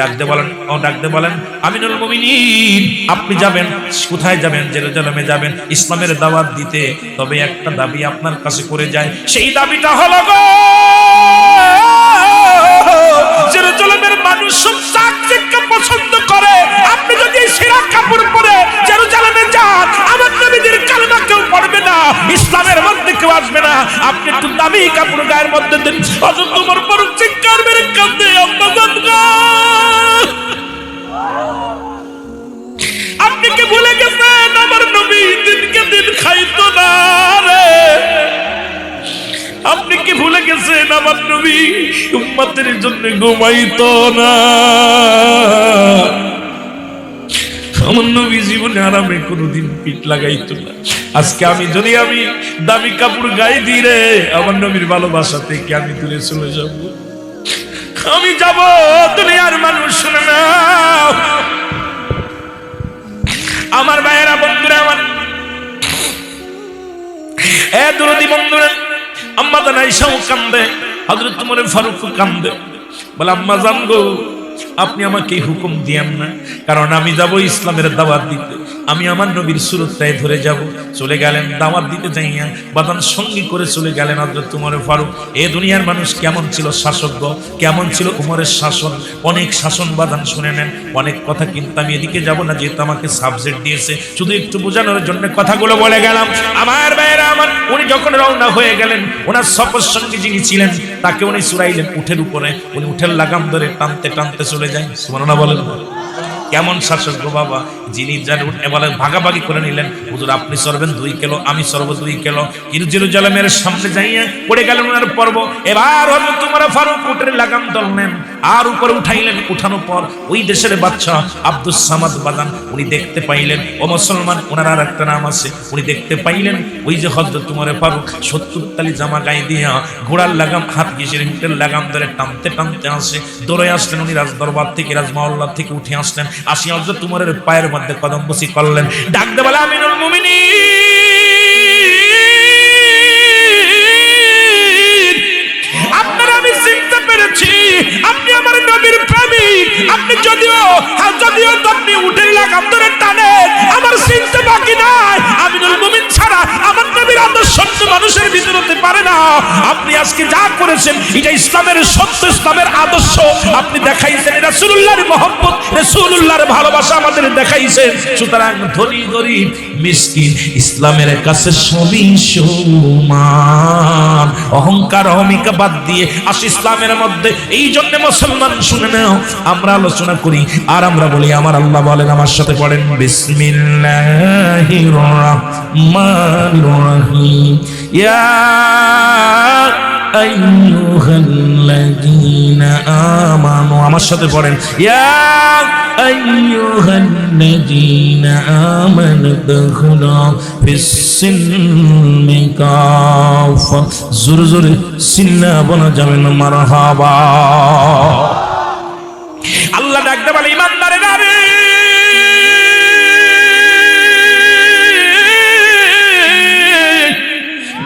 ডাকতে বলেন, ও ডাকতে বলেন, আমিনুল আপনি যাবেন, কোথায় যাবেন, জেরুজালেমে যাবেন, ইসলামের দাওয়াত দিতে, তবে একটা দাবি আপনার কাছে করে যায়, সেই দাবিটা হলো গো, জেরুজালেমের মানুষ সব পছন্দ করে, আপনি যদি সেরা কাপড় পরে জেরুজালেমে যান পড়বে না, ইসলামের মধ্যে কেউ আসবে না। আপনি একটু দামি কাপড় গায়ের মধ্যে দিন। তোমার পর চিৎকার মেরে কাঁদে। আপনি কি ভুলে গেছেন, আমার নবী দিনকে দিন খাইতো না রে? আপনি কি ভুলে গেছেন, আমার নবী উম্মতের জন্য ঘুমাইতো না? আমার নবী জীবনে আরামে কোনোদিন পিঠ লাগাইতো না। আজকে আমি যদি আমি দামি কাপড় গায়ে দিই রে, আমার নবীর ভালোবাসা থেকে আমি দূরে চলে যাব। আমি যাব দুনিয়ার মানুষ, শুনে না আমার ভাইয়েরা, বন্ধুরা, আমার এ দুরদি বন্ধুরা, আম্মা জান আইসাও কান্দে, হযরত তোমার ফারুক কান্দে। বলে, আম্মা জান গো আপনি আমাকে হুকুম দিয়েন না কারণ আমি যাব ইসলামের দাওয়াত দিতে। আমি আমার নবীর সুরতায় ধরে যাব। চলে গেলেন, দাওয়াত দিতে যাইয়া বাদান সঙ্গী করে চলে গেলেন হযরত তোমার ফারুক। এ দুনিয়ার মানুষ কেমন ছিল শাসকগ কেমন ছিল উমরের শাসন? অনেক শাসন বাদান শুনে নেন। অনেক কথা কিন্তু আমি এদিকে যাব না, যেহেতু আমাকে সাবজেক্ট দিয়েছে। শুধু একটু বোঝানোর জন্য কথাগুলো বলে গেলাম। আমার ভাইয়েরা আমার, উনি যখন রওনা হয়ে গেলেন, ওনার সফর সঙ্গে যিনি ছিলেন, তাকে উনি চুরাইলেন উঠের উপরে, উনি উঠের লাগাম ধরে টানতে টানতে চলে যায় সুমনা বলেন। কেমন শাসক বাবা? যিনি যার এবারে ভাগাভাগি করে নিলেন, হুজুর আপনি সরবেন দুই কিলো, আমি সরব দুই কিলো। কিন্তু জেরুজালেমের সামনে যাইয়া পড়ে গেলেন ওনার পর্ব। এবার হলো তোমার ফারুক উটের লাগাম ধরলেন, আর উপরে উঠাইলেন উঠানোর পর ওই দেশের বাচ্চা আব্দুস সামাদ বাদান, উনি দেখতে পাইলেন, ও মুসলমান ওনার আর একটা নাম আছে, উনি দেখতে পাইলেন, ওই যে হজরত তোমার ফারুক সত্তর তালি জামা গায়ে দিয়া ঘোড়ার লাগাম, হাত ঘিসের উটের লাগাম ধরে টানতে টানতে আসে, দৌড়ে আসলেন উনি রাজ দরবার থেকে, রাজমহল্লা থেকে উঠে আসলেন। আসি হজরত তোমার পায়ের মধ্যে কদম বসি করলেন। ডাক দে বলে আমিনুল মুমিনি আপনারা আমি চিনতে পেরেছি আপনি আমার নবীর প্রেমিক। আপনি যদিও হ্যাঁ, যদিও তো আপনি উঠে লাগাম ধরে মানুষের ভিতরে হতে পারে না। আপনি আজকে যা করেছেন, এটা ইসলামের সত্য, ইসলামের আদর্শ। আপনি দেখাইছেন রাসূলুল্লাহর মহব্বত, রাসূলুল্লাহর ভালোবাসা আমাদের দেখাইছেন সুতরাং ধনী, গরিব মিসকিন ইসলামের কাছে সবই সমান। অহংকার, অহমিকা বাদ দিয়ে আস ইসলামের মধ্যে। এই জন্য মুসলমান শুনে নাও, আমরা আলোচনা করি আর আমরা বলি, আমার আল্লাহ বলেন, আমার সাথে পড়েন, বিসমিল্লাহির রহমানির রহিম। ইয়া আইয়ুহাল্লাযীনা আমানু। আমার সাথে পড়েন। ইয়া আইয়ুহাল্লাযীনা আমানু দুখুলু ফিস-সিলমি কাফা জোরে জোরে সিন্না বলা যাবে না, মারহাবা। আল্লাহ ডাকতে বলে, ইমানদারেরা রে!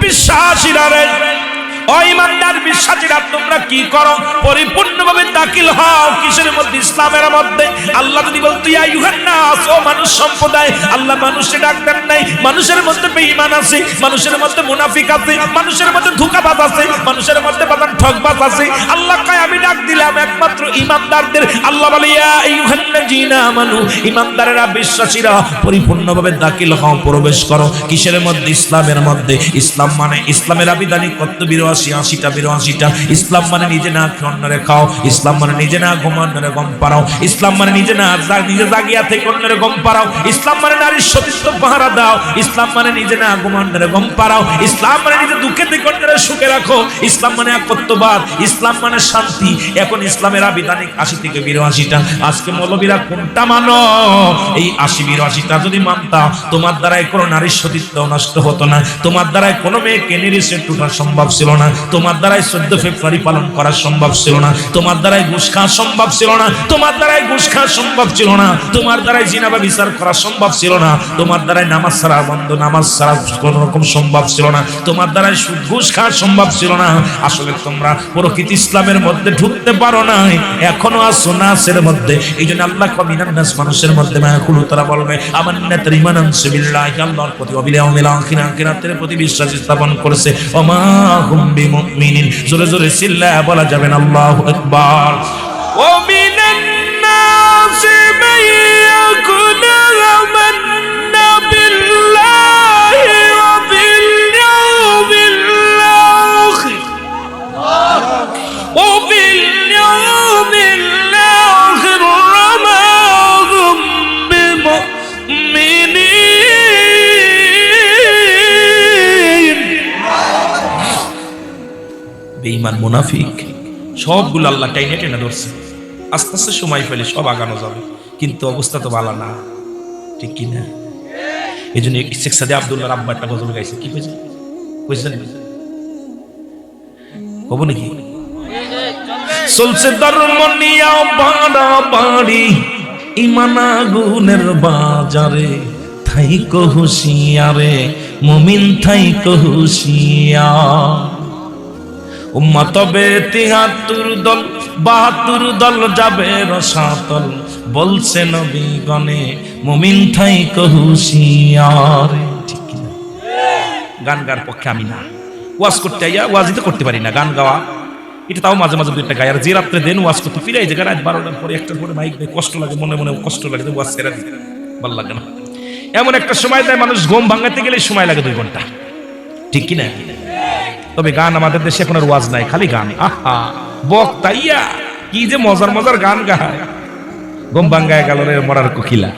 বিশ্বাসীরা রে। ইমানদার বিশ্বাসীরা, তোমরা কি করো? পরিপূর্ণভাবে দাখিল হও কিসের মধ্যে? ইসলামের মধ্যে। আল্লাহ যদি বলতো ইউহান্নাস ও মানুষ সম্প্রদায়, আল্লাহ মানুষে ডাকতেন নাই। মানুষের মধ্যে বেঈমান আছে, মানুষের মধ্যে মুনাফিক আছে, মানুষের মধ্যে ধোঁকাবাজ আছে, মানুষের মধ্যে বাদান ঠকবাজ আছে। আল্লাহ কয়, আমি ডাক দিলাম একমাত্র ইমানদারদের। আল্লাহ বলে, ইয়া আইয়ুহান্নাজিনা আমানু, ইমানদারেরা বিশ্বাসীরা, পরিপূর্ণভাবে দাখিল হও, প্রবেশ করো কিসের মধ্যে? ইসলামের মধ্যে। ইসলাম মানে ইসলামের আবিধানিক কত আশিটা বিরাশিটা ইসলাম মানে নিজে না ইসলাম মানে নিজে না ঘুমান্নরে গম পারাও ইসলাম মানে নিজে না নিজে জাগিয়া থেকে গম পারাও ইসলাম মানে নারীর পাহারা দাও। ইসলাম মানে নিজে না ঘুমান্নরে গম পারাও ইসলাম মানে নিজে দুঃখে থেকে সুখে রাখো। ইসলাম মানে ইসলাম মানে শান্তি। এখন ইসলামের আবিধানিক আশি থেকে বিরাশিটা আজকে মৌলবীরা কোনটা মানো? এই আশি বিরাশিটা যদি মানতা, তোমার দ্বারাই কোনো নারীর সতীত্ব নষ্ট হতো না। তোমার দ্বারাই কোনো মেয়েকে নিরিশে টুটা সম্ভব ছিল না। না। তোমার দ্বারাই চোদ্দ ফেব্রুয়ারি পালন করা সম্ভব ছিল না। তোমার দ্বারাই ঘুষ খাওয়া সম্ভব ছিল না। তোমার দ্বারাই ঘুষ খাওয়া সম্ভব ছিল না। তোমার দ্বারাই জিনাবা বিচার করা সম্ভব ছিল না। তোমার দ্বারাই নামাজ ছাড়া বন্ধ, নামাজ ছাড়া কোনো রকম সম্ভব ছিল না। তোমার দ্বারাই ঘুষ খাওয়া সম্ভব ছিল না। আসলে তোমরা প্রকৃত ইসলামের মধ্যে ঢুকতে পারো নাই। এখনও আসো নাসের মধ্যে। এই জন্য আল্লাহ কমিনান নাস মানুষের মধ্যে মায়া খুলু তারা বলবে আমার নেতার আনছে আল্লাহর প্রতি অবিলে প্রতি বিশ্বাস স্থাপন করেছে। হুম বিমুমিনিন জোরে জোরে চিল্লায় বলা যাবেন আল্লাহু আকবার। ও বেঈমান মুনাফিক। সবগুলো আল্লাহ টাইনে টেনে ধরছে। আস্তে আস্তে সময় পেলে সব আগানো যাবে। কিন্তু অবস্থা তো ভালো না। ঠিক কি না এই জন্য শেখ সাদে আবদুল্লাহ আব্বা একটা গজল গাইছে। কি কইছে? কইছেন? কব নাকি? চলছে ধর্ম নিয়া বাড়া বাড়ি। ইমানা গুনের বাজারে থাই কহুশিয়ারে মুমিন থাই কহুশিয়া উম্মা, তবে তিহাত্তর দল, বাহাত্তর দল যাবে রসাতল, বলছে নবী গণে মুমিন থাই কহুশিয়ার ঠিক কি গান গার পক্ষে আমি না। ওয়াজ করতে আইয়া ওয়াজই তো করতে পারি না গান গাওয়া। এটা তাও মাঝে মাঝে দুইটা গাই। আর যে রাত্রে দেন ওয়াজ করতে ফিরে যে রাত বারোটার পরে একটার পরে মাইক দেয়, কষ্ট লাগে, মনে মনে কষ্ট লাগে ওয়াজ ছেড়ে দিতে। ভালো লাগে না। এমন একটা সময় দেয়, মানুষ ঘুম ভাঙাতে গেলে সময় লাগে দুই ঘণ্টা। ঠিক কি না তবে গান আমাদের দেশে এখন আর নাই, খালি গান। আহা বক্তাইয়া কি যে মজার মজার গান গায়। গম বাঙ্গায় গেল রে মরার কোকিলা।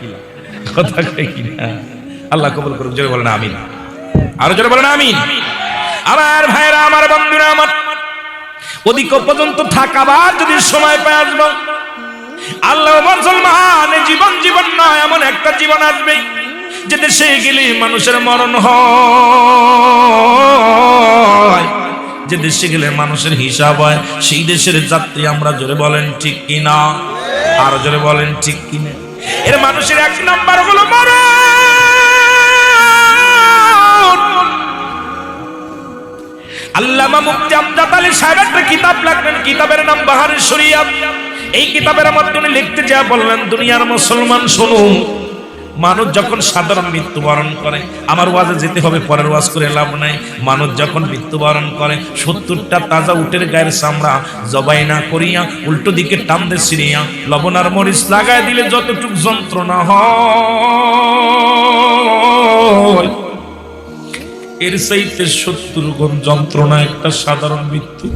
কথা কয় কি না? আল্লাহ কবুল করুক, জোরে বলেন আমিন। আরও জোরে বলেন আমিন। আমার ভাইরা, আমার বন্ধুরা, আমার ওদিক পর্যন্ত থাকাবার যদি সময় পেয়ে আসব। আল্লাহ মুসলমান জীবন জীবন নয়, এমন একটা জীবন আসবে যে দেশে গেলে মানুষের মরণ হয়। যে দেশে গেলে মানুষের হিসাব হয়, সেই দেশের যাত্রী আমরা জোরে বলেন ঠিক কিনা? আর জোরে বলেন ঠিক কিনা? এর মানুষের এক নাম্বার হলো আল্লামা মুফতি আমজাদ আলী সাহেব একটা কিতাব লিখলেন কিতাবের নাম বাহারের শরিয়াত। এই কিতাবের মাধ্যমে লিখতে যা বললেন, দুনিয়ার মুসলমান শুনুন। মানুষ যখন সাধারণ মৃত্যুবরণ করে, আমার ওয়াজে যেতে হবে, পরের ওয়াজ করে লাভ নাই। মানুষ যখন মৃত্যুবরণ করে, সত্তরটা তাজা উটের গায়ের চামড়া জবাই না করিয়া, উল্টো দিকে টানতে সিরিয়া লবণার মরিচ লাগায় দিলে যতটুক যন্ত্রণা হয়। এর চাইতে সত্তর গুণ যন্ত্রণা একটা সাধারণ মৃত্যু।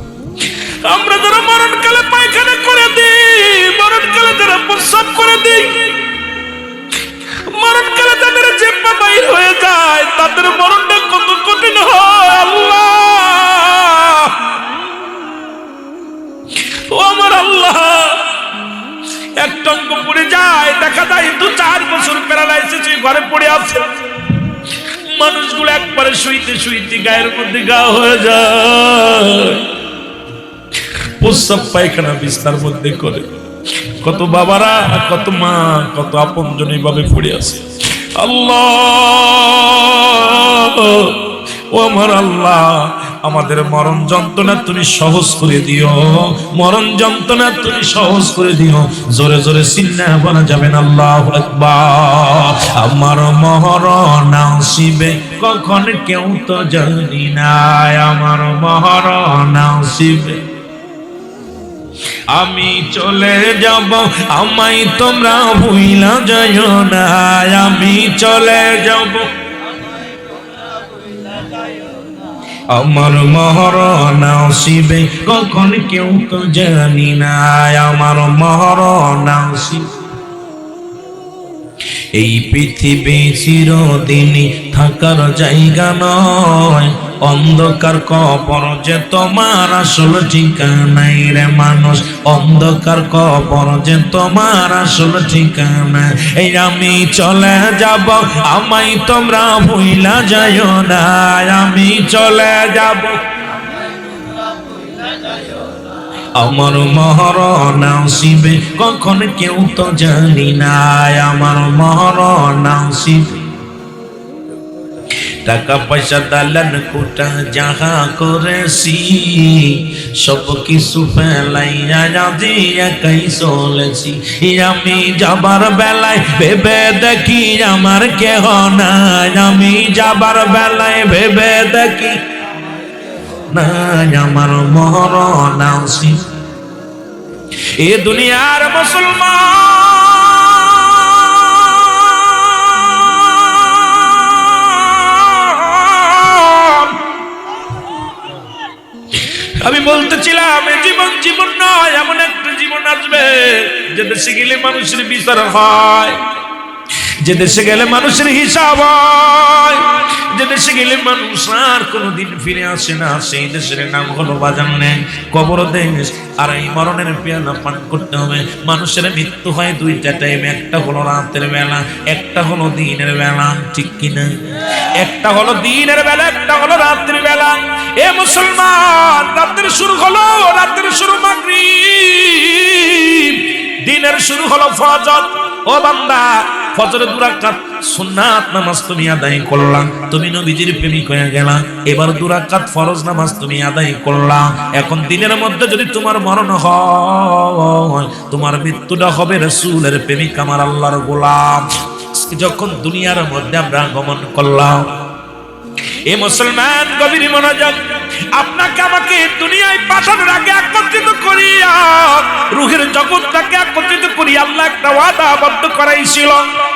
আমরা যারা মরণকালে পায়খানা করে দিই, মরণকালে যারা প্রস্রাব করে দিই মরণকালে তাদের জেম্মা বাইর হয়ে যায়, তাদের মরণটা কত কঠিন হয়, আল্লাহ। ও আমার আল্লাহ, একটা অঙ্গ পড়ে যায়, দেখা যায় দু চার বছর প্যারালাইসিস ঘরে পড়ে আছে। মানুষগুলো একবারে শুইতে শুইতে গায়ের মধ্যে গা হয়ে যায়। প্রস্রাব পায়খানা বিস্তার মধ্যে করে। কত বাবারা, কত মা, কত আপন জন এইভাবে পড়ে আছে। আল্লাহ! ও আমার আল্লাহ, আমাদের মরণ যন্ত্রণা তুমি সহজ করে দিও। মরণ যন্ত্রণা তুমি সহজ করে দিও। জোরে জোরে চিন্না বলা যাবেন আল্লাহ আমার মহরণ আসিবে, কখন কেউ তো জানি না। আমার মহরণ আসিবে। আমি চলে যাব, আমায় তোমরা ভুইলা যায় না। আমি চলে যাব, আমার মহরণ আসিবে কখন কেউ তো জানি না। আমার মহরণ আসিবে এই পৃথিবী চিরদিনই থাকার জায়গা নয়। অন্ধকার কবর যে তোমার আসল ঠিকানাই রে মানুষ। অন্ধকার কবর যে তোমার আসল ঠিকানা। এই আমি চলে যাব, আমায় তোমরা ভুইলা যায় না। আমি চলে যাব। আমার মহরণ আসিবে, কখন কেউ তো জানি না। আমার মহরণ আসিবে। টাকা পয়সা দালান কোটা যাহা করেছি, সব কিছু ফেলাইয়া রাজি একাই চলেছি। আমি যাবার বেলায় ভেবে দেখি আমার কেহ নাই। আমি যাবার বেলায় ভেবে দেখি না আমার মরণ আসি। এ দুনিয়ার মুসলমান আমি বলতেছিলাম জীবন জীবন নয়, এমন একটা জীবন আসবে যে দেশে গেলে মানুষের বিচার হয়, যে দেশে গেলে মানুষের হিসাব হয়, যে দেশে গেলে মানুষ আর কোনোদিন ফিরে আসে না। সেই দেশের নাম হলো বাজান নেই কবর দেশ আর এই মরণের পেয়ালা পান করতে হবে। মানুষের মৃত্যু হয় দুইটা টাইম একটা হলো রাতের বেলা, একটা হলো দিনের বেলা, ঠিক কিনা? একটা হলো দিনের বেলা, একটা হলো রাত্রির বেলা। এ মুসলমান, রাত্রির শুরু হলো, রাত্রির শুরু মাগরিব। দিনের শুরু হলো ফজর। ও বান্দা ফজরে দুরাকাত সুন্নাত নামাজ তুমি আদায় করলাম তুমি নবীজির প্রেমিক হয়ে গেলা। এবার দুরাকাত ফরজ নামাজ তুমি আদায় করলাম এখন দিনের মধ্যে যদি তোমার মরণ হয়, তোমার মৃত্যুটা হবে রসুলের প্রেমিক আমার আল্লাহর গোলাম। যখন দুনিয়ার মধ্যে আমরা আগমন করলাম এ মুসলমান গভীর মনোযোগ আপনাকে আমাকে দুনিয়ায় পাঠানোর আগে একত্রিত করিয়া, রুহের জগৎটাকে একত্রিত করি আল্লাহ একটা ওয়াদা বদ্ধ করাইছিল।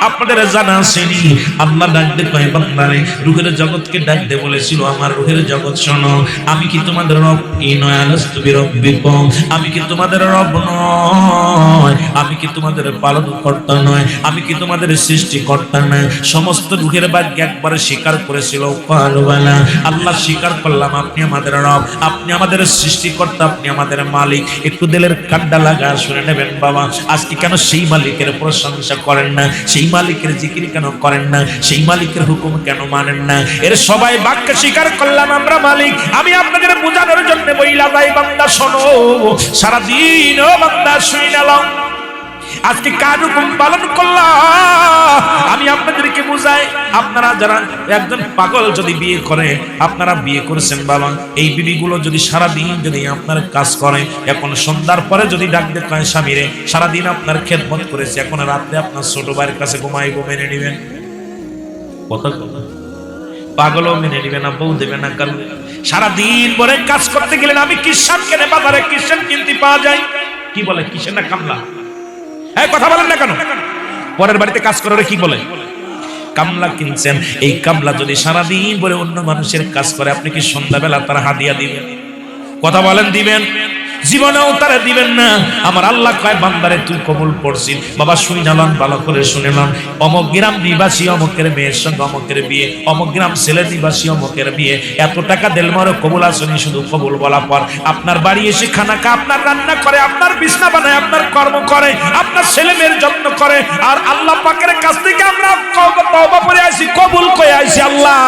আপনাদের জানা আসেনি আল্লাহ ডাকতে কয়, বান্দারে, রুহের জগৎকে ডাকতে বলেছিল, আমার রুহের জগৎ শোনো, আমি কি তোমাদের রব কি নয় আলস্তু বিরব্বিকুম আমি কি তোমাদের রব নয়, আমি কি তোমাদের পালন কর্তা নয়, আমি কি তোমাদের সৃষ্টিকর্তা নয়। সমস্ত রুহের ভাগ্য একবারে স্বীকার করেছিল। আল্লাহ স্বীকার করলাম, আপনি আমাদের রব। আপনি আমাদের সৃষ্টিকর্তা, আপনি আমাদের মালিক। একটু দিলের কান্ডা লাগা, শুনে নেবেন বাবা। আজকে কেন সেই মালিকের প্রশংসা করেন না? সেই মালিকের জিকির কেন করেন না? সেই মালিকের হুকুম কেন মানেন না? এর সবাই বাক্য স্বীকার করলাম, আমরা মালিক। আমি আপনাদের বোঝানোর জন্য বইলা ভাই বান্দা, শোনো। সারাদিন ও বান্দা শুনে নিলাম। আজকে কার হুকুম পালন করলাম? আমি আপনাদেরকে বুঝাই, আপনারা যারা একজন পাগল যদি বিয়ে করে, আপনারা বিয়ে করেছেন বাবা এই বিবিগুলো যদি সারা দিন যদি আপনার কাজ করে, এখন সন্ধ্যার পরে যদি ডাক দেখায় স্বামীরে, সারাদিন আপনার খেদমত করেছে, এখন রাত্রে আপনার ছোট ভাইয়ের কাছে ঘুমাইবো, মেনে নেবেন? কথা পাগলও মেনে নিবে না, বউ দেবে না কারণ সারাদিন পরে কাজ করতে গেলেন আমি কিষান কেনে বাজারে কিষান কিনতে পাওয়া যায়। কি বলে, কিষান না কামলা? হ্যাঁ কথা বলেন না কেন? পরের বাড়িতে কাজ করার কি বলে? কামলা কিনছেন। এই কামলা যদি সারাদিন বলে অন্য মানুষের কাজ করে, আপনি কি সন্ধ্যাবেলা তার হাদিয়া দিবেন? কথা বলেন, দিবেন? জীবনেও তারা দিবেন না। আমার আল্লাহ কয়, বান্দারে, তুই কবুল পড়ছিস বাবা শুনি নালাম ভালো করে শুনেলাম অমক গ্রাম নিবাসী, অমকের মেয়ের সঙ্গে অমকের বিয়ে। অমক গ্রাম ছেলে নিবাসী, অমকের বিয়ে। এত টাকা দেল মারো কবুল আসনি, শুধু কবুল বলা পর। আপনার বাড়ি এসে খানা খা আপনার রান্না করে, আপনার বিছনা বানায়, আপনার কর্ম করে, আপনার ছেলে মেয়ের যত্ন করে। আর আল্লাহ পাকের কাছ থেকে আমরা তওবা করে আসি, কবুল করে আসি আল্লাহ।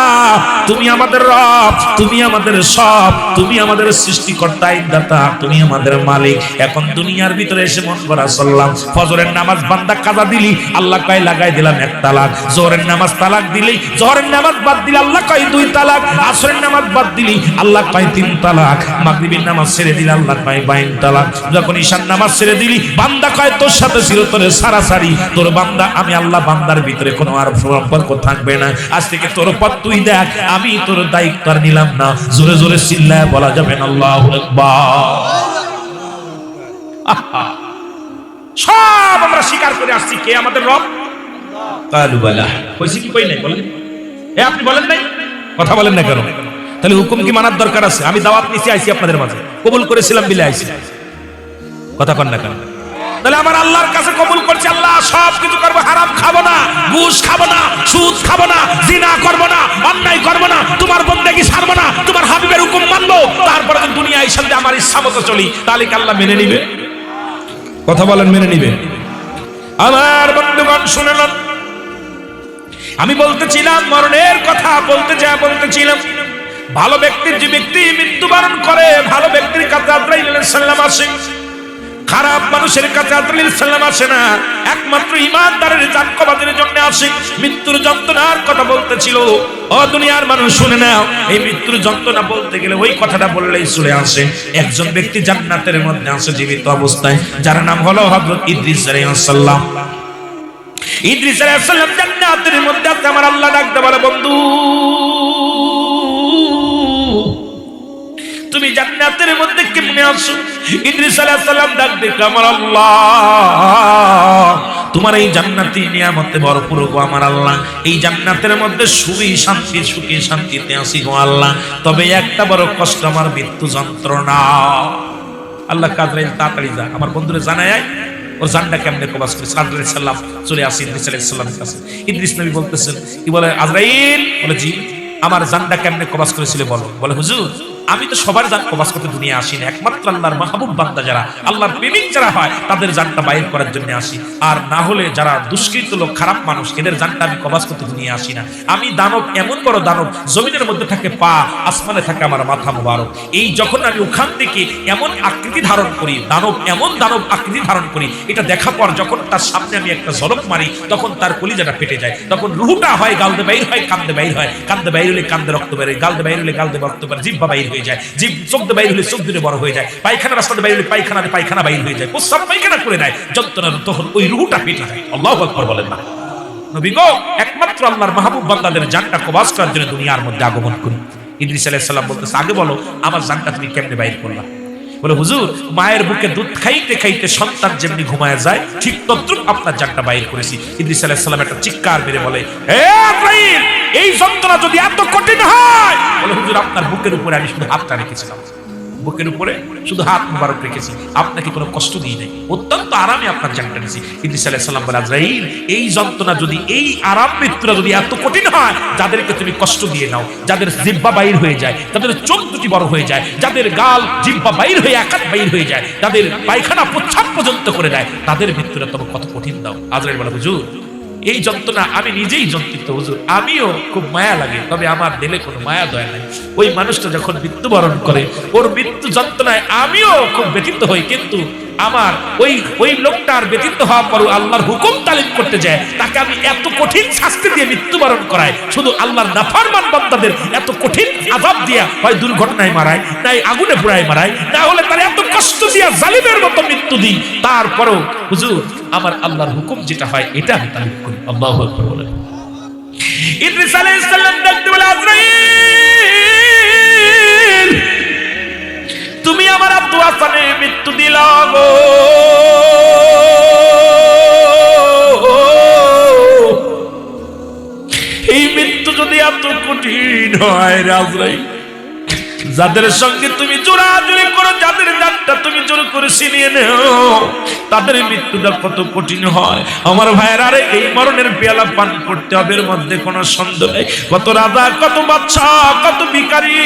তুমি আমাদের রব, তুমি আমাদের সব, তুমি আমাদের সৃষ্টিকর্তা, ইন্দাতা, তুমি আমাদের মালিক। এখন দুনিয়ার ভিতরে এসে মন করা চললাম। ফজরের নামাজ বান্দা কাজা দিলি, আল্লাহ কয়, লাগাই দিলাম এক তালাক। জোহরের নামাজ তালাক দিলি, জোহরের নামাজ বাদ দিলি, আল্লাহ কয়, দুই তালাক। আসরের নামাজ বাদ দিলি, আল্লাহ কয়, তিন তালাক। মাগরিবের নামাজ ছেড়ে দিলি আল্লাহ কয়, বাইন তালাক। যখন ঈশান নামাজ ছেড়ে দিলি, বান্দা কয়, তোর সাথে ছিল তোর সারাসারি। তোর বান্দা, আমি আল্লাহ বান্দার ভিতরে কোনো আর সম্পর্ক থাকবে না। আজ থেকে তোর পথ তুই দেখ, আমি তোর দায়িত্ব নিলাম না। জোরে জোরে চিল্লায় বলা যাবে না, আল্লাহু আকবার। সব আমরা স্বীকার করে আসছি কে আমাদের রব? কালু বালা। কইছি কি কই নাই বলেন? এ আপনি বলেন নাই? কথা বলেন না কেন? তাহলে হুকুম কি মানার দরকার আছে? আমি দাওয়াত নিছি আইছি আপনাদের মাঝে। কবুল করেছিলাম বিলে আইছি। কথা কন না কেন? তাহলে আমার আল্লাহর কাছে কবুল করছে আল্লাহ সব কিছু করব হারাম খাব না ঘুষ খাব না সুদ খাব না জিনা করব না অন্যায় করব না তোমার বন্দেগি ছাড়বো না তোমার হাবিবের হুকুম মানবো তারপরে দুনিয়া এই সাথে আমার ইচ্ছা মতো চলি তাহলে কি আল্লাহ মেনে নিবে? কথা বলেন, মেনে নিবে। আমার বন্ধুগণ শুনলেন আমি বলতেছিলাম, মরণের কথা বলতে যা বলতেছিলাম। ভালো ব্যক্তির যে ব্যক্তি মৃত্যুবরণ করে, ভালো ব্যক্তির কাছে আব্রাহিম সালাম আসে। খারাপ মানুষের কাছে আজরাইল সালাম আসে না। একমাত্র ইমানদারের জানকবাদের জন্য আসে। মৃত্যুর যন্ত্রণার কথা বলতেছিল। ও দুনিয়ার মানুষ, শুনে নাও। এই মৃত্যুর যন্ত্রণা বলতে গেলে ওই কথাটা বললেই চলে আসে। একজন ব্যক্তি জান্নাতের মধ্যে আসে জীবিত অবস্থায়, যার নাম হলো হযরত ইদ্রিস আলাইহিস সালাম। ইদ্রিস আলাইহিস সালাম জান্নাতের মধ্যে আছে। আমার আল্লাহ ডাকতে বলে, বন্ধু, তুমি জান্নাতের মধ্যে তোমার এই জান্নাতি নিয়ামতে ভরপুর গো আমার আল্লাহ। এই জান্নাতের মধ্যে সুখী শান্তি, সুখী শান্তিতে আসি গো আল্লাহ। তবে একটা বড় কষ্ট আমার মৃত্যু যন্ত্রণা। আল্লাহ কাজরাইল, তাড়াতাড়ি যা। আমার বন্ধুরে জানায় ওর জানটা কেমনে প্রবাস করে? সাদরে সাল্লাম চলে আসি ইদ্রিস আলাইহিস সালামের কাছে। ইদ্রিস নবী বলতেছেন, কি বলে, আজরাইল? বলে, জি। আমার জানটা কেমনে কবাস করেছিল বলো। বলে, হুজুর আমি তো সবার জান কবাস করতে দুনিয়া আসি না। একমাত্র আল্লাহর মাহবুব বান্দা যারা আল্লাহর প্রেমিক যারা হয় তাদের জানটা বাইর করার জন্য আসি। আর না হলে যারা দুষ্কৃত লোক খারাপ মানুষ এদের জানটা আমি কবাস করতে দুনিয়া আসি না। আমি দানব এমন বড় দানব জমিনের মধ্যে থাকে পা আসমানে থাকে আমার মাথা মুবারক। এই যখন আমি ওখান থেকে এমন আকৃতি ধারণ করি দানব এমন দানব আকৃতি ধারণ করি এটা দেখা পর যখন তার সামনে আমি একটা জলক মারি তখন তার কলিজাটা ফেটে যায়। তখন রুহুটা হয় গালদে বাইর হয় কান্দে বাইর হয়। কান্দে বাইর হলে কান্দে রক্ত হয় গালদে বাইর হলে গালদে রক্ত হয়, জিহ্বা বাইর হয়ে যায়। জিভ চোখ দিয়ে বাইর হলে চোখ দিয়ে বড় হয়ে যায়। পায়খানা রাস্তাতে বাইর হলে পায়খানাতে পায়খানা বাইর হয়ে যায়। প্রস্রাব পায়খানা করে দেয় যন্ত্রণা তখন ওই রুহুটা ফেটে যায়। আল্লাহ আকবর বলেন না। নবী গো, একমাত্র আল্লাহর মাহবুব বান্দাদের জানটা কবাস করার জন্য দুনিয়ার মধ্যে আগমন করি ইদ্রিস আলাইহিস সালাম বলতেছে, আগে বলো, আমার জানটা তুমি কেমনে বাইর করলা? বলে, হুজুর, মায়ের বুকে দুধ খাইতে খাইতে সন্তান যেমনি ঘুমায় যায়, ঠিক তদ্রুপ আপনার জানটা বাইর করেছি। ইদ্রিস আলাইহিস সালাম একটা চিৎকার মেরে বলে আজরাইল এই যন্ত্রণা যদি এত কঠিন হয়, বলে, হুজুর, আপনার বুকের উপরে আমি শুধু হাতটা রেখেছিলাম। বুকের উপরে শুধু হাত মুবারক রেখেছি। আপনাকে কোনো কষ্ট দিই নাই। অত্যন্ত আরামে আপনার জানটা নিয়েছি ইদ্রিস বলে, আজরাইল, এই যন্ত্রণা যদি, এই আরাম মৃত্যুটা যদি এত কঠিন হয়, যাদেরকে তুমি কষ্ট দিয়ে নাও, যাদের জিব্বা বাইর হয়ে যায়, যাদের চোখ দুটি বড় হয়ে যায়, যাদের গাল জিব্বা বাইর হয়ে একাত বাইর হয়ে যায় তাদের পায়খানা প্রচ্ছাপ পর্যন্ত করে দেয়, তাদের মৃত্যুটা তবে কত কঠিন দাও। আজরাইল বলে, হুজুর এই যন্ত্রণা আমি নিজেই যন্ত্রিত, হুজুর। আমিও খুব মায়া লাগে, তবে আমার দিলে কোনো মায়া দয়া নাই। ওই মানুষটা যখন মৃত্যুবরণ করে, ওর মৃত্যু যন্ত্রণায় আমিও খুব ব্যথিত হই, কিন্তু আমার ওই ওই লোকটার ব্যতীত হওয়ার পরও আল্লাহর হুকুম তালিম করতে যায়, তাকে আমি এত কঠিন শাস্তি দিয়ে মৃত্যুবরণ করাই। শুধু আল্লাহর নাফারমান বান্দাদের এত কঠিন আজাব দিয়া হয় দুর্ঘটনায় মারায় নাই আগুনে পুড়ায় মারায়, না হলে তার এত কষ্ট দিয়া জালিমের মতো মৃত্যু দিই। তারপরও হুজুর, আমার আল্লাহর হুকুম যেটা হয় এটা আমি তালিম করি। আল্লাহু বলেন। ইদ্রিস আলাইহিস সালাম আমার হাসানে মৃত্যু দিলা এই মৃত্যু যদি এত কঠিন হয় রাজরাই, যাদের সঙ্গে তুমি জোরাজুরি করো, যাদের জানটা তুমি জোর করে ছিনিয়ে নেও, তাদের মৃত্যুটা কত কঠিন হয়। আমার ভাইয়ের, আরে এই মরণের পেয়ালা পান করতে হবে, এর মধ্যে কোনো সন্দেহ নেই। কত রাজা, কত বাচ্চা কত ভিখারি।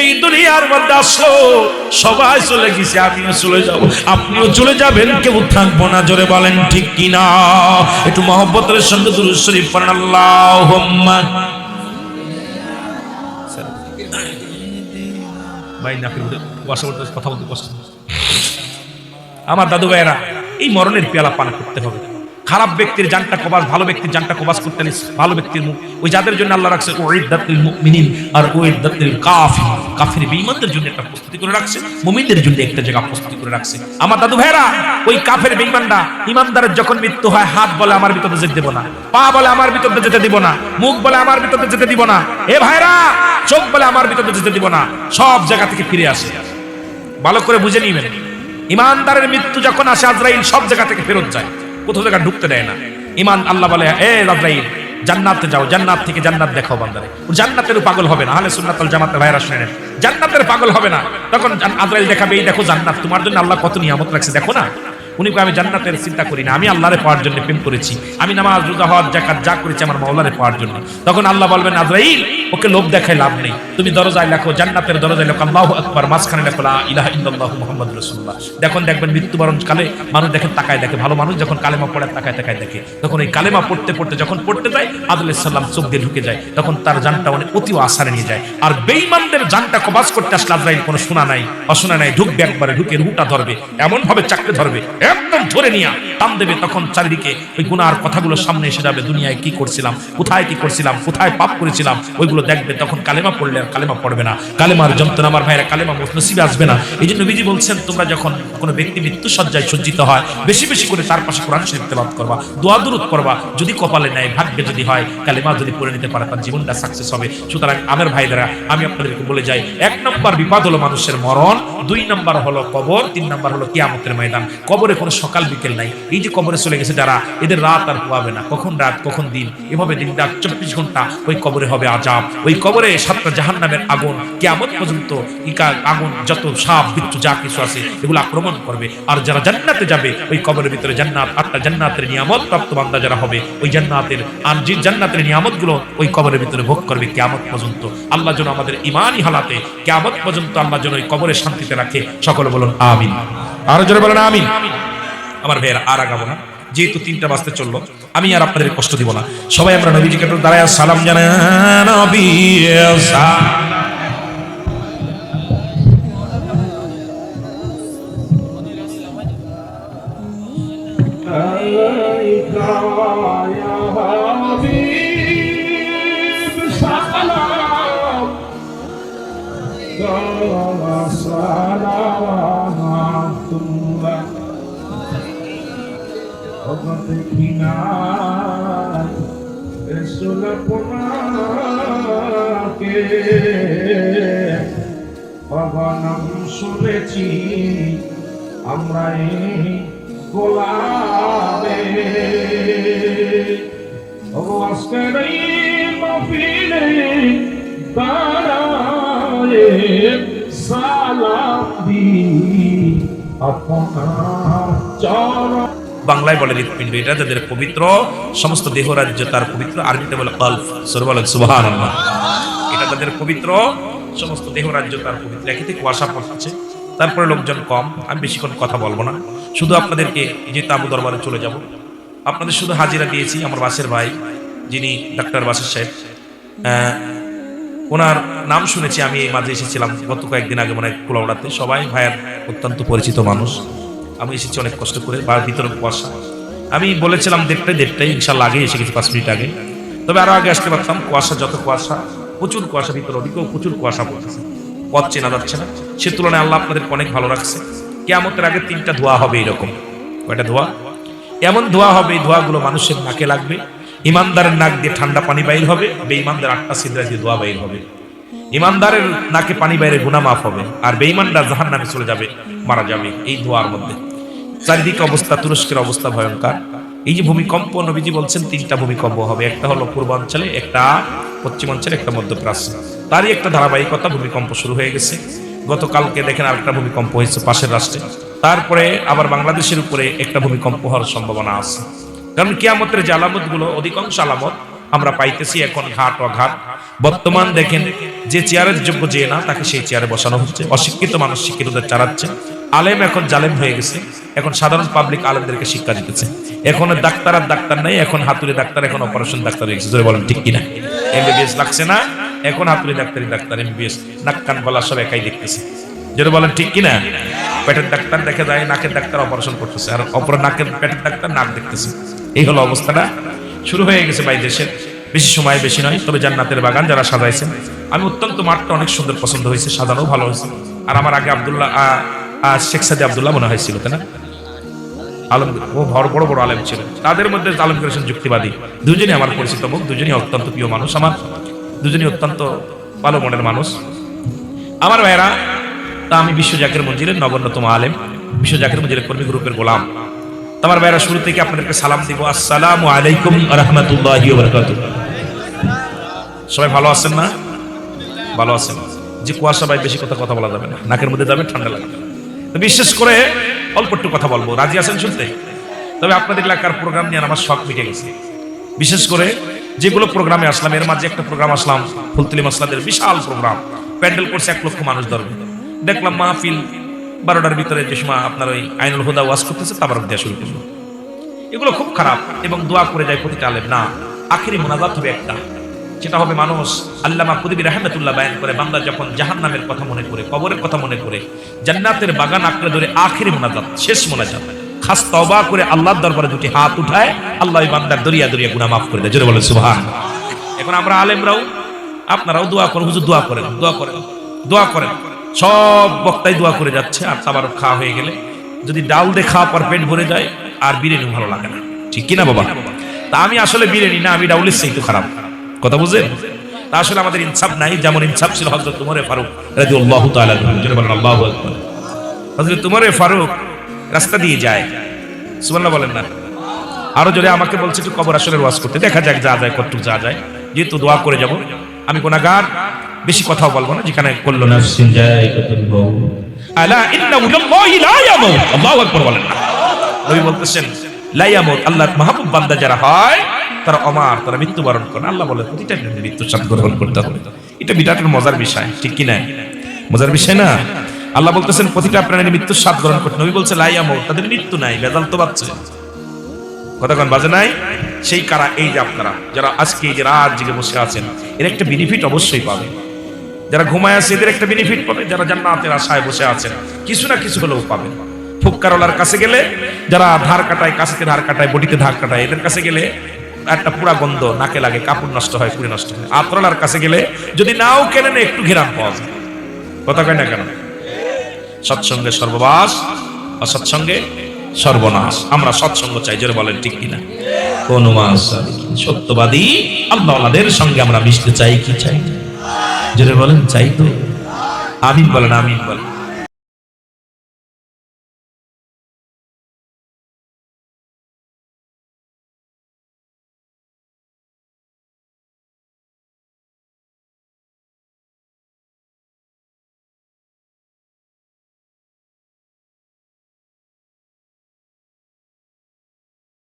এই দুনিয়ার মধ্যে আসলো সবাই চলে গেছে, আমিও চলে যাব। আপনিও চলে যাবেন, কেউ থাকব না, জোরে বলেন ঠিক কিনা? একটু মহব্বতের সঙ্গে দুরুদ শরীফ পড়েন, আল্লাহুম্মা। কথা বলতে। আমার দাদু ভাইয়েরা এই মরণের পেয়ালা পান করতে হবে। খারাপ ব্যক্তির জানটা কবাস, ভালো ব্যক্তির জানটা কবাস করতে ভালো ব্যক্তির মুখ। ওই যাদের জন্য আল্লাহ রাখছে ওইদাতিল মুমিনিন আর ওইদাতিল কাফির। কাফির বেঈমানদের জন্য একটা প্রস্তুতি করে রাখছে, মুমিনদের জন্য একটা জায়গা প্রস্তুতি করে রাখছে। আমার দাদু ভাইরা ওই কাফের বেঈমানরা, ইমানদারের যখন মৃত্যু হয়, হাত বলে আমার ভিতরে যেতে দেব না, পা বলে আমার ভিতরে যেতে দিব না, মুখ বলে আমার ভিতরে যেতে দিব না, এ ভাইরা চোখ বলে আমার ভিতরে যেতে দিব না, সব জায়গা থেকে ফিরে আসে। ভালো করে বুঝে নিবেন, ইমানদারের মৃত্যু যখন আসে, আজরাইল সব জায়গা থেকে ফেরত যায়। কোথাও জায়গা ঢুকতে দেয় না। ইমান আল্লাহ বলে, এ রাজাইল জান্নাতে যাও, জান্নাত থেকে জান্নাত দেখাও বান্দারে। জান্নাতের পাগল হবে না। আহলে সুন্নাতুল জামাতের ভাইরা শুনেন জান্নাতের পাগল হবে না। তখন আজরাইল দেখাবে, এই দেখো জান্নাত, তোমার জন্য আল্লাহ কত নিয়ামত রাখছে, দেখো না? উনি আমি জান্নাতের চিন্তা করি না, আমি আল্লাহরে পাওয়ার জন্য প্রেম করেছি। আমি নামাজ, রোজা হওয়ার জাকাত যা করেছি আমার মাওলারে পাওয়ার জন্য। তখন আল্লাহ বলবেন, আজরাইল, ওকে লোভ দেখায় লাভ নেই। তুমি দরজায় লেখো, জান্নাতের দরজায় লেখো, আল্লাহু আকবার, মাঝখানে লেখো ইলাহা মোহাম্মদ রসুল্লাহ দেখুন, দেখবেন মৃত্যুবরণ কালে মানুষ দেখেন তাকায় দেখে, ভালো মানুষ যখন কালেমা পড়ে, তাকায় তাকায় দেখে। তখন এই কালেমা পড়তে পড়তে যখন পড়তে যায়, আদুল সাল্লাম চোখ দিয়ে ঢুকে যায়, তখন তার জানটা অনেক অতি আসারে নিয়ে যায়। আর বেইমানদের জানটা কবাজ করতে আসলে আজরাইল কোনো শোনা নাই, অশোনা নাই, ঢুকবে একবারে, ঢুকে রুটা ধরবে, এমনভাবে চাকরি ধরবে একদম ধরে নিয়ে টান দেবে তখন চারিদিকে ওই গুনার কথাগুলো সামনে এসে যাবে, দুনিয়ায় কি করছিলাম, কোথায় কি করছিলাম, কোথায় পাপ করেছিলাম, ওইগুলো দেখবে তখন কালেমা পড়লে আর কালেমা পড়বে না। কালেমার যন্ত্রণা আমার কালেমা নসিবে আসবে না। এই জন্য নবীজি বলছেন, তোমরা যখন কোনো ব্যক্তি সজ্জিত হয়, বেশি বেশি করে তার পাশে কোরআন শরীফ করবা, দোয়া দুরুদ করবা যদি কপালে নেয় ভাগ্যে যদি হয়, কালেমা যদি পড়ে নিতে পারে, তার জীবনটা সাকসেস হবে। সুতরাং আমার ভাইদেরা, আমি আপনাদেরকে বলে যাই, এক নম্বর বিপদ হলো মানুষের মরণ, দুই নম্বর হলো কবর, তিন নম্বর হলো কিয়ামতের ময়দান। কবরে কোনো সকাল বিকেল নাই। এই যে কবরে চলে গেছে যারা, এদের রাত আর পোয়াবে না। কখন রাত, কখন দিন? এভাবে দিন রাত চব্বিশ ঘণ্টা ওই কবরে হবে আজাব। ওই কবরে সাতটা জাহান নামের আগুন কেমন পর্যন্ত ইকা আগুন, যত সাপ, বিচ্ছু, যা কিছু আছে, এগুলো আক্রমণ করবে। আর যারা জান্নাতে যাবে, ওই কবরের ভিতরে জান্নাত, আটটা জান্নাতের নিয়ামত প্রাপ্ত বান্দা যারা হবে, ওই জান্নাতের আর যে জান্নাতের নিয়ামতগুলো ওই কবরের ভিতরে ভোগ করবে কেমন পর্যন্ত। আল্লাহ যেন আমাদের ইমানই হালাতে কেমন পর্যন্ত আল্লাহ যেন ওই কবরের শান্তিতে রাখে। সকলে বলুন, আমিন। আরও জোরে বলেন আমি আমার ভাইয়ের, আর আগাবো না। যেহেতু তিনটা বাজতে চলল, আমি আর আপনাদের কষ্ট দিব না। সবাই আমরা নবীজিকে দাঁড়ায় সালাম জানাই দেখি না রসুল পুনাকে শুনেছি আমরা এই গোলাবে আজকের এই মফিলে দাঁড়ায় সালাম দি আপনার চরণ বাংলায় বলে হৃৎপিণ্ড। এটা যাদের পবিত্র, সমস্ত দেহ রাজ্য তার পবিত্র। আরবিতে বলে কলফ সরে সুবাহান এটা তাদের পবিত্র, সমস্ত দেহ রাজ্য তার পবিত্র। একেতে কুয়াশা পড়ছে। তারপরে লোকজন কম। আমি বেশিক্ষণ কথা বলব না। শুধু আপনাদেরকে যে তাবু দরবারে চলে যাব। আপনাদের শুধু হাজিরা দিয়েছি আমার বাসের ভাই, যিনি ডাক্তার বাসের সাহেব। ওনার নাম শুনেছি, আমি এই মাঝে এসেছিলাম গত কয়েকদিন আগে মানে কুলাউড়াতে। সবাই ভাইয়ের অত্যন্ত পরিচিত মানুষ। আমি এসেছি অনেক কষ্ট করে বা ভিতরে কুয়াশা। আমি বলেছিলাম, দেড়টায় দেড়টায় ইনশাল্লাহ আগে এসে গেছি পাঁচ মিনিট আগে। তবে আরও আগে আসতে পারতাম, কুয়াশা, যত কুয়াশা, প্রচুর কুয়াশা ভিতরে, ওদিকেও প্রচুর কুয়াশা পড়তেছে। পথ চেনা যাচ্ছে না। সে তুলনায় আল্লাহ আপনাদের অনেক ভালো রাখছে। কেয়ামতের আগে তিনটা ধোয়া হবে এরকম। কয়টা ধোয়া? এমন ধোয়া হবে, এই ধোয়াগুলো মানুষের নাকে লাগবে। ইমানদারের নাক দিয়ে ঠান্ডা পানি বাইর হবে, বেঈমানদের আটটা সিদ্রা দিয়ে ধোয়া বাইর হবে। ইমানদারের নাকে পানি বাইরে গুণা মাফ হবে, আর বেঈমানরা জাহান নামে চলে যাবে, মারা যাবে, এই ধোয়ার মধ্যে। চারিদিকে অবস্থা, তুরস্কের অবস্থা ভয়ঙ্কর। এই যে ভূমিকম্প, নবীজি বলছেন তিনটা ভূমিকম্প হবে, একটা হলো পূর্বাঞ্চলে, একটা পশ্চিমাঞ্চলে, একটা মধ্যপ্রাচ্য। তারই একটা ধারাবাহিকতা, ভূমিকম্প শুরু হয়ে গেছে। গতকালকে দেখেন আরেকটা ভূমিকম্প হয়েছে পাশের রাষ্ট্রে। তারপরে আবার বাংলাদেশের উপরে একটা ভূমিকম্প হওয়ার সম্ভাবনা আছে। কারণ কিয়ামতের যে আলামতগুলো অধিকাংশ আলামত আমরা পাইতেছি এখন ঘাট অঘাট বর্তমান দেখেন যে চেয়ারের যোগ্য যে না, তাকে সেই চেয়ারে বসানো হচ্ছে। অশিক্ষিত মানুষ শিক্ষিতদের চালাচ্ছে। আলেম এখন জালেম হয়ে গেছে। এখন সাধারণ পাবলিক আলেমদেরকে শিক্ষা দিতেছে। এখন ডাক্তার আর ডাক্তার নাই, এখন হাতুড়ি ডাক্তার, এখন অপারেশন ডাক্তার হয়ে গেছে। বলেন, ঠিক কিনা? এমবিবিএস লাগছে না? এখন হাতুড়ি ডাক্তারি ডাক্তার এমবিবিএস নাক কান সব একাই দেখতেছে। যেটা বলেন, ঠিক কিনা? পেটের ডাক্তার দেখা যায়, নাকের ডাক্তার অপারেশন করতেছে। আর অপর নাকের পেটের ডাক্তার নাক দেখতেছে। এই হলো অবস্থাটা। শুরু হয়ে গেছে ভাই দেশের বেশি সময় বেশি নয়, তবে জান্নাতের বাগান যারা সাজাইছেন আমি অত্যন্ত মাঠটা অনেক সুন্দর পছন্দ হয়েছে সাজানো ভালো হয়েছে। আর আমার আগে আবদুল্লাহ শেখ সাদি আবদুল্লাহ মনে হয়েছিল, তাই না? আলম, ও বড় বড় বড় আলেম ছিলেন তাদের মধ্যে আলম করেছেন যুক্তিবাদী। দুজনই আমার পরিচিত মুখ, দুজনই অত্যন্ত প্রিয় মানুষ আমার, দুজনই অত্যন্ত ভালো মনের মানুষ। আমার ভাইয়েরা, তা আমি বিশ্ব জাকের মঞ্জিরের নগণ্যতম আলেম, বিশ্ব জাকের মঞ্জিরের কর্মী গ্রুপের গোলাম। আমার ভাইয়েরা, শুরু থেকে আপনাদেরকে সালাম দিব। আসসালামু আলাইকুম রহমতুল্লাহ বরকাত সবাই ভালো আছেন না? ভালো আছেন। যে কুয়াশা ভাই বেশি কথা কথা বলা যাবে না। নাকের মধ্যে যাবে, ঠান্ডা লাগবে। বিশেষ করে অল্প একটু কথা বলব। রাজি আছেন শুনতে? তবে আপনাদের এলাকার প্রোগ্রাম নিয়ে আমার শখ মিটে গেছে। বিশেষ করে যেগুলো প্রোগ্রামে আসলাম, এর মাঝে একটা প্রোগ্রাম আসলাম, ফুলতলি মাসলাদের বিশাল প্রোগ্রাম প্যান্ডেল করছে এক লক্ষ মানুষ ধরবে দেখলাম মাহফিল বারোটার ভিতরে যে সময় আপনার ওই আইনুল হুদা ওয়াজ করতেছে, তাবারক দেওয়া শুরু করল। এগুলো খুব খারাপ এবং দোয়া করে যায় প্রতিটা আলেম, না, আখেরি মোনাজাত হবে একটা। সেটা হবে মানুষ আল্লামা কুদিবি রাহমাতুল্লাহ বায়ান করে, বান্দা যখন জাহান্নামের কথা মনে করে, কবরের কথা মনে করে, জান্নাতের বাগান আঁকড়ে ধরে আখেরি মোনাজাত, শেষ মোনাজাত, খাস তবা করে আল্লাহর দরবারে দুটি হাত উঠায়, আল্লাহ বান্দার দরিয়া দরিয়া গুনাহ মাফ করে দেয়। জোরে বলেন, সুবহান। এখন আমরা আলেমরাও, আপনারাও দোয়া করেন, হুজুর দোয়া করেন দোয়া করেন দোয়া করেন। সব বক্তাই দোয়া করে যাচ্ছে, আর তাবার খাওয়া হয়ে গেলে। যদি ডাল দিয়ে খাওয়া পর পেট ভরে যায়, আর বিরিয়ানি ভালো লাগে না। ঠিক কিনা বাবা? তা আমি আসলে বিরিয়ানি না, আমি ডাউলের সেই তো খারাপ। কথা বুঝেন তা আসলে আমাদের ইনসাফ নাই যেমন ইনসাফ ছিল হজরত উমরে ফারুক বলেন আল্লাহু আকবার। হজরত উমরে ফারুক রাস্তা দিয়ে যায়। সুবহানাল্লাহ বলেন না। আরও যদি আমাকে বলছে একটু কবর আসলে ওয়াজ করতে। দেখা যাক যা যায় কতটুকু যা যায়। যেহেতু দোয়া করে যাব আমি গুনাহগার বেশি কথাও বলব না যেখানে করল না। আলা ইন্না উলাল্লাহি লা ইয়ামুত। আল্লাহু আকবার বলেন না। নবী বলতেছেন লা ইয়ামুত আল্লাহর মাহবুব বান্দা যারা হয় তারা অমার, তারা মৃত্যুবরণ করে। আল্লাহ বলে, প্রতিটা মৃত্যু সাথ গ্রহণ করতে হবে। এটা বিরাট মজার বিষয়, ঠিক কি না? মজার বিষয় না? আল্লাহ বলতেছেন, প্রতিটা প্রাণীর মৃত্যুর স্বাদ গ্রহণ করতে নবী বলছে লাই আমর তাদের মৃত্যু নাই বেদাল তো বাচ্চা। কতক্ষণ বাজে নাই? সেই কারা, এই যে আপনারা, যারা আজকে এই যে রাত জেগে বসে আছেন, এর একটা বেনিফিট অবশ্যই পাবে। যারা ঘুমায় আছে, এদের একটা বেনিফিট পাবে। যারা জান্নাতের আশায় বসে আছেন, কিছু না কিছু হলেও পাবে। ফুক্কারওয়ালার কাছে গেলে, যারা ধার কাটায়, কাছেতে ধার কাটায়, বডিতে ধার কাটায়, এদের কাছে গেলে একটা পুরা গন্ধ, নাকে লাগে, কাপড় নষ্ট হয় পুরি নষ্ট হয়। আতরলার কাছে গেলে যদি নাও কেনেন একটু ঘেরান পাওয়া যায়। কথা কয় না কেন? সৎসঙ্গে সর্ববাস, অসৎসঙ্গে সর্বনাশ। আমরা সৎসঙ্গ চাই, জোরে বলেন, ঠিক কিনা? কোন মাস সত্যবাদী আল্লাহদের সঙ্গে আমরা মিশতে চাই কি চাই? জোরে বলেন, চাই তো। আমিন বলেন আমিন বলেন।